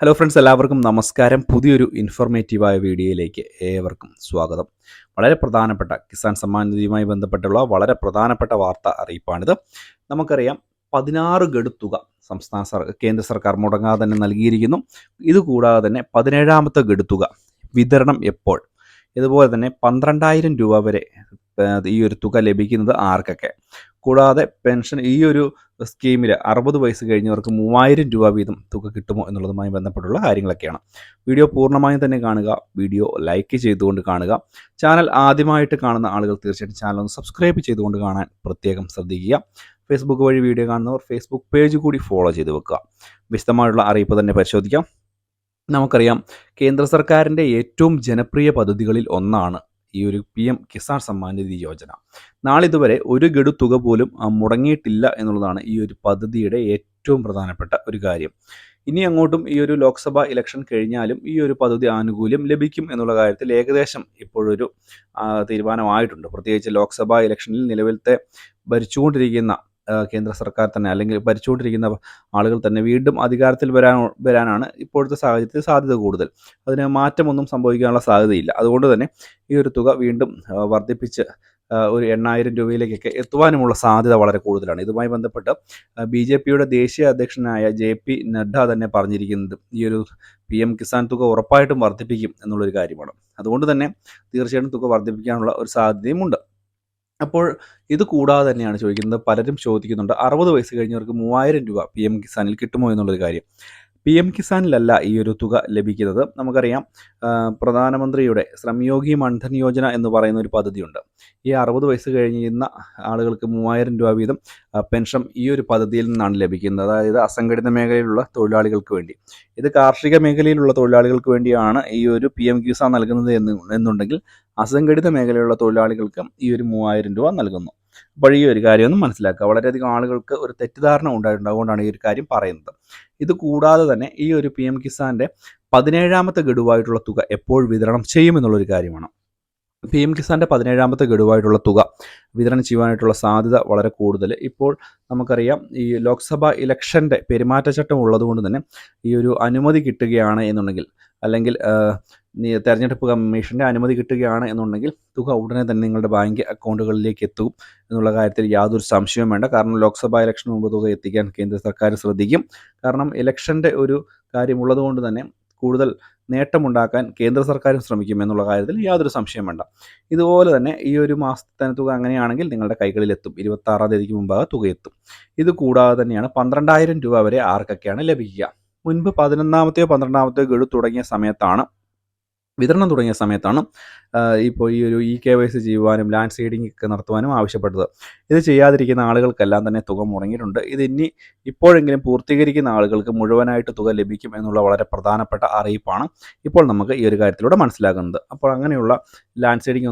Hello friends എല്ലാവർക്കും നമസ്കാരം. പുതിയൊരു ഇൻഫോർമേറ്റീവായ വീഡിയോയിലേക്ക് ഏവർക്കും സ്വാഗതം. വളരെ പ്രധാനപ്പെട്ട കിസാൻ സമ്മാൻ നിധിയുമായി ബന്ധപ്പെട്ടുള്ള വളരെ പ്രധാനപ്പെട്ട വാർത്ത അറിയിപ്പാണിത്. നമുക്കറിയാം പതിനാറ് ഗഡുത്തുക സംസ്ഥാന കേന്ദ്ര സർക്കാർ മുടങ്ങാതെ തന്നെ നൽകിയിരിക്കുന്നു. ഇതുകൂടാതെ തന്നെ പതിനേഴാമത്തെ ഗഡുത്തുക തുക വിതരണം എപ്പോൾ? ഇതുപോലെ തന്നെ പന്ത്രണ്ടായിരം രൂപ വരെ ഈ ഒരു തുക ലഭിക്കുന്നത് ആർക്കൊക്കെ? കൂടാതെ പെൻഷൻ ഈ ഒരു സ്കീമിൽ അറുപത് വയസ്സ് കഴിഞ്ഞവർക്ക് മൂവായിരം രൂപ വീതം തുക കിട്ടുമോ എന്നുള്ളതുമായി ബന്ധപ്പെട്ടുള്ള കാര്യങ്ങളൊക്കെയാണ്. വീഡിയോ പൂർണമായും തന്നെ കാണുക വീഡിയോ ലൈക്ക് ചെയ്തുകൊണ്ട് കാണുക. ചാനൽ ആദ്യമായിട്ട് കാണുന്ന ആളുകൾ തീർച്ചയായിട്ടും ചാനൽ ഒന്ന് സബ്സ്ക്രൈബ് ചെയ്തുകൊണ്ട് കാണാൻ പ്രത്യേകം ശ്രദ്ധിക്കുക. ഫേസ്ബുക്ക് വഴി വീഡിയോ കാണുന്നവർ ഫേസ്ബുക്ക് പേജ് കൂടി ഫോളോ ചെയ്ത് വെക്കുക. വിശദമായുള്ള അറിയിപ്പ് തന്നെ പരിശോധിക്കാം. നമുക്കറിയാം കേന്ദ്ര സർക്കാരിന്റെ ഏറ്റവും ജനപ്രിയ പദ്ധതികളിൽ ഒന്നാണ് ഈ ഒരു പി എം കിസാൻ സമ്മാൻ നിധി യോജന. നാളിതുവരെ ഒരു ഗഡു തുക പോലും മുടങ്ങിയിട്ടില്ല എന്നുള്ളതാണ് ഈ ഒരു പദ്ധതിയുടെ ഏറ്റവും പ്രധാനപ്പെട്ട ഒരു കാര്യം. ഇനി അങ്ങോട്ടും ഈ ഒരു ലോക്സഭാ ഇലക്ഷൻ കഴിഞ്ഞാലും ഈ ഒരു പദ്ധതി ആനുകൂല്യം ലഭിക്കും എന്നുള്ള കാര്യത്തിൽ ഏകദേശം ഇപ്പോഴൊരു തീരുമാനമായിട്ടുണ്ട്. പ്രത്യേകിച്ച് ലോക്സഭാ ഇലക്ഷനിൽ നിലവിലത്തെ ഭരിച്ചുകൊണ്ടിരിക്കുന്ന കേന്ദ്ര സർക്കാർ തന്നെ അല്ലെങ്കിൽ ഭരിച്ചുകൊണ്ടിരിക്കുന്ന ആളുകൾ തന്നെ വീണ്ടും അധികാരത്തിൽ വരാൻ വരാനാണ് ഇപ്പോഴത്തെ സാഹചര്യത്തിൽ സാധ്യത കൂടുതൽ. അതിന് മാറ്റമൊന്നും സംഭവിക്കാനുള്ള സാധ്യതയില്ല. അതുകൊണ്ട് തന്നെ ഈ ഒരു തുക വീണ്ടും വർദ്ധിപ്പിച്ച് ഒരു എണ്ണായിരം രൂപയിലേക്കൊക്കെ എത്തുവാനുമുള്ള സാധ്യത വളരെ കൂടുതലാണ്. ഇതുമായി ബന്ധപ്പെട്ട് ബി ജെ പിയുടെ ദേശീയ അധ്യക്ഷനായ ജെ പി നഡ്ഡ തന്നെ പറഞ്ഞിരിക്കുന്നത് ഈ ഒരു പി എം കിസാൻ തുക ഉറപ്പായിട്ടും വർദ്ധിപ്പിക്കും എന്നുള്ളൊരു കാര്യമാണ്. അതുകൊണ്ട് തന്നെ തീർച്ചയായിട്ടും തുക വർദ്ധിപ്പിക്കാനുള്ള ഒരു സാധ്യതയുമുണ്ട്. അപ്പോൾ ഇത് കൂടാതെ തന്നെയാണ് ചോദിക്കുന്നത്. പലരും ചോദിക്കുന്നുണ്ട്. അറുപത് വയസ്സ് കഴിഞ്ഞവർക്ക് മൂവായിരം രൂപ പി എം കിസാനിൽ കിട്ടുമോ എന്നുള്ളൊരു കാര്യം. പി എം കിസാനിലല്ല ഈ ഒരു തുക ലഭിക്കുന്നത്. നമുക്കറിയാം പ്രധാനമന്ത്രിയുടെ ശ്രമയോഗി മൺധൻ യോജന എന്ന് പറയുന്ന ഒരു പദ്ധതിയുണ്ട്. ഈ അറുപത് വയസ്സ് കഴിഞ്ഞിരുന്ന ആളുകൾക്ക് മൂവായിരം രൂപ വീതം പെൻഷൻ ഈ ഒരു പദ്ധതിയിൽ നിന്നാണ് ലഭിക്കുന്നത്. അതായത് അസംഘടിത മേഖലയിലുള്ള തൊഴിലാളികൾക്ക് വേണ്ടി. ഇത് കാർഷിക മേഖലയിലുള്ള തൊഴിലാളികൾക്ക് വേണ്ടിയാണ് ഈ ഒരു പി എം കിസാൻ നൽകുന്നത് എന്ന് എന്നുണ്ടെങ്കിൽ അസംഘടിത മേഖലയിലുള്ള തൊഴിലാളികൾക്ക് ഈ ഒരു മൂവായിരം രൂപ നൽകുന്നു. അപ്പോൾ ഈ ഒരു കാര്യമൊന്നും മനസ്സിലാക്കുക. വളരെയധികം ആളുകൾക്ക് ഒരു തെറ്റിദ്ധാരണ ഉണ്ടായിട്ടുണ്ട്. അതുകൊണ്ടാണ് ഈ ഒരു കാര്യം പറയുന്നത്. ഇത് കൂടാതെ തന്നെ ഈ ഒരു പി എം കിസാന്റെ പതിനേഴാമത്തെ ഗഡുവായിട്ടുള്ള തുക എപ്പോൾ വിതരണം ചെയ്യുമെന്നുള്ളൊരു കാര്യമാണ്. പി എം കിസാന്റെ പതിനേഴാമത്തെ ഗഡുവായിട്ടുള്ള തുക വിതരണം ചെയ്യുവാനായിട്ടുള്ള സാധ്യത വളരെ കൂടുതൽ. ഇപ്പോൾ നമുക്കറിയാം ഈ ലോക്സഭാ ഇലക്ഷന്റെ പെരുമാറ്റച്ചട്ടം ഉള്ളതുകൊണ്ട് തന്നെ ഈ ഒരു അനുമതി കിട്ടുകയാണ് എന്നുണ്ടെങ്കിൽ അല്ലെങ്കിൽ തെരഞ്ഞെടുപ്പ് കമ്മീഷന്റെ അനുമതി കിട്ടുകയാണ് എന്നുണ്ടെങ്കിൽ തുക ഉടനെ തന്നെ നിങ്ങളുടെ ബാങ്ക് അക്കൗണ്ടുകളിലേക്ക് എത്തും എന്നുള്ള കാര്യത്തിൽ യാതൊരു സംശയവും വേണ്ട. കാരണം ലോക്സഭാ ഇലക്ഷന് മുമ്പ് തുക എത്തിക്കാൻ കേന്ദ്ര സർക്കാർ ശ്രദ്ധിക്കും. കാരണം ഇലക്ഷന്റെ ഒരു കാര്യമുള്ളത് കൊണ്ട് തന്നെ കൂടുതൽ നേട്ടമുണ്ടാക്കാൻ കേന്ദ്ര സർക്കാരും ശ്രമിക്കും എന്നുള്ള കാര്യത്തിൽ യാതൊരു സംശയം വേണ്ട. ഇതുപോലെ തന്നെ ഈ ഒരു മാസത്തെ തുക അങ്ങനെയാണെങ്കിൽ നിങ്ങളുടെ കൈകളിൽ എത്തും ഇരുപത്തി ആറാം തീയതിക്ക് മുമ്പാകെ തുക എത്തും. ഇത് കൂടാതെ തന്നെയാണ് പന്ത്രണ്ടായിരം രൂപ വരെ ആർക്കൊക്കെയാണ് ലഭിക്കുക. മുൻപ് പതിനൊന്നാമത്തെയോ പന്ത്രണ്ടാമത്തെയോ ഗഡു തുടങ്ങിയ സമയത്താണ് വിതരണം തുടങ്ങിയ സമയത്താണ് ഇപ്പോൾ ഈ ഒരു ഇ കെ വൈ സി ചെയ്യുവാനും ലാൻഡ് സീഡിംഗ് ഒക്കെ നടത്തുവാനും ആവശ്യപ്പെട്ടത്. ഇത് ചെയ്യാതിരിക്കുന്ന ആളുകൾക്കെല്ലാം തന്നെ തുക മുടങ്ങിയിട്ടുണ്ട്. ഇത് ഇനി ഇപ്പോഴെങ്കിലും പൂർത്തീകരിക്കുന്ന ആളുകൾക്ക് മുഴുവനായിട്ട് തുക ലഭിക്കും എന്നുള്ള വളരെ പ്രധാനപ്പെട്ട അറിയിപ്പാണ് ഇപ്പോൾ നമുക്ക് ഈ ഒരു കാര്യത്തിലൂടെ മനസ്സിലാകുന്നത്. അപ്പോൾ അങ്ങനെയുള്ള ലാൻഡ് സീഡിംഗ്